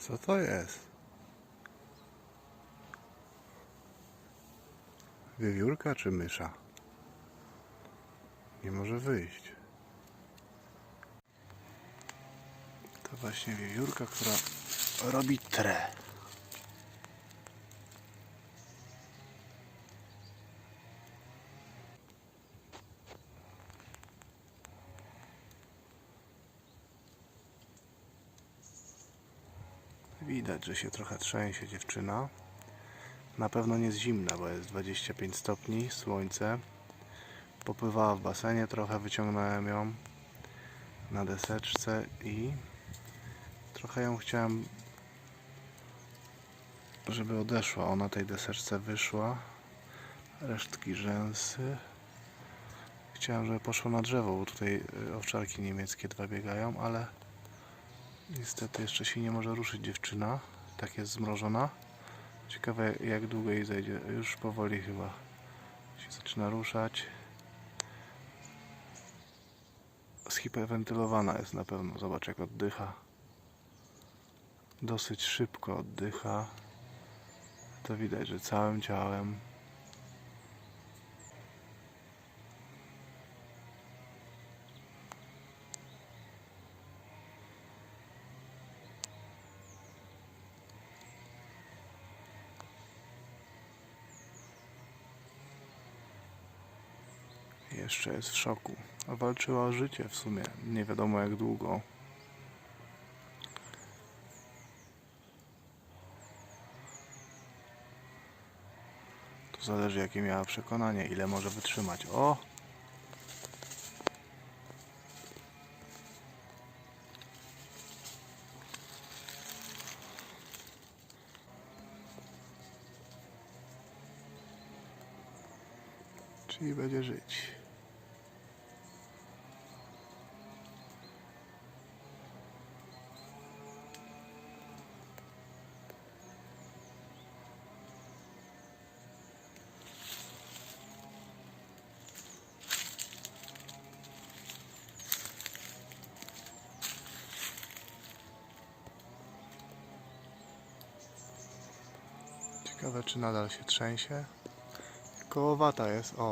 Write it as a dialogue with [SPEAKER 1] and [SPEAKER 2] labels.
[SPEAKER 1] Co to jest? Wiewiórka czy mysza? Nie może wyjść. To właśnie wiewiórka, która robi tre. Widać, że się trochę trzęsie dziewczyna. Na pewno nie jest zimna, bo jest 25 stopni, słońce. Popływała w basenie trochę, wyciągnąłem ją na deseczce i trochę ją chciałem, żeby odeszła. Ona tej deseczce wyszła. Resztki rzęsy. Chciałem, żeby poszła na drzewo, bo tutaj y, owczarki niemieckie dwa biegają, ale Niestety jeszcze się nie może ruszyć dziewczyna. Tak jest zmrożona. Ciekawe jak długo jej zajdzie. Już powoli chyba się zaczyna ruszać. Zhiperwentylowana jest na pewno. Zobacz jak oddycha. Dosyć szybko oddycha. To widać, że całym ciałem. Jeszcze jest w szoku. Walczyła o życie w sumie. Nie wiadomo jak długo. To zależy jakie miała przekonanie, ile może wytrzymać. O! Czyli będzie żyć. Ciekawe, czy nadal się trzęsie. Kołowata jest. O,